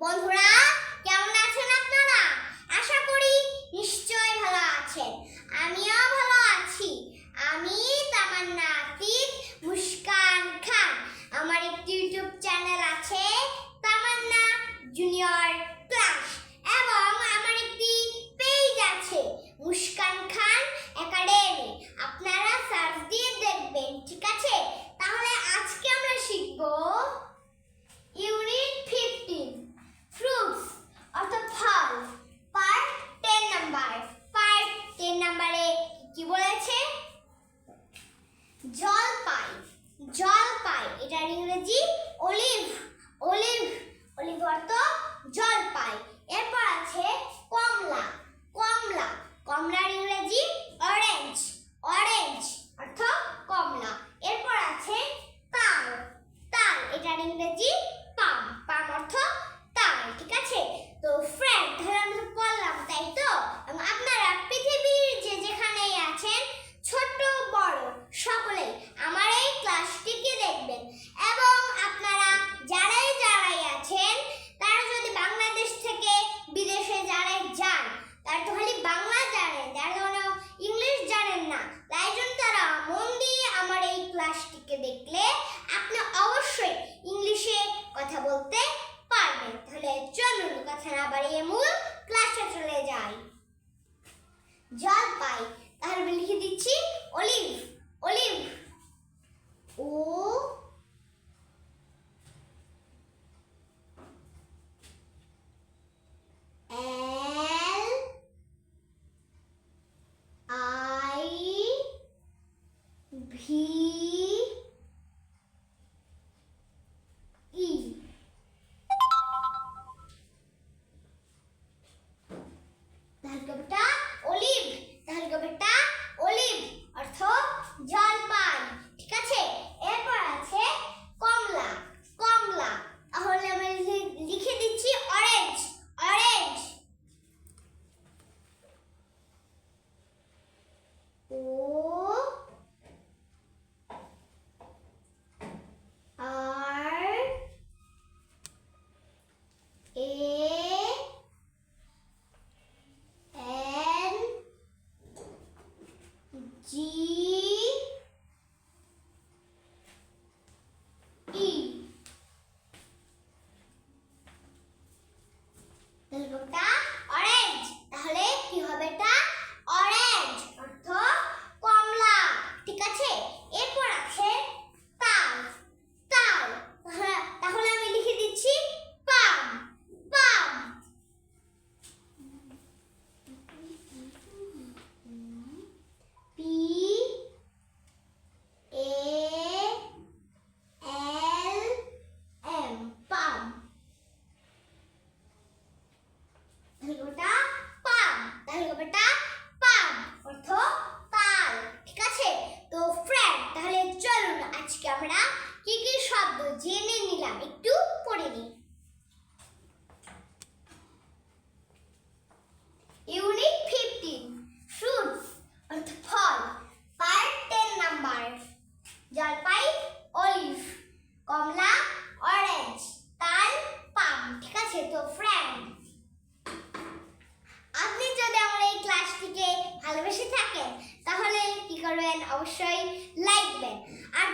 বন্ধুরা ইংরেজি olive olive লিখে দিচ্ছি 鸡。আমরা কি কি শব্দ জেনে নিলাম? একটু পড়ে নিই। ইউনিট ফিফটিন ফ্রুটস অর্থাৎ ফল পার্ট টেন নাম্বার জলপাই অলিভ কমলা অরেঞ্জ তাল, পাম, ঠিক আছে? তো ফ্রেন্ড আপনি যদি আমার এই ক্লাস থেকে ভালোবেসে থাকেন, তাহলে কি করবেন? অবশ্যই লাইক আর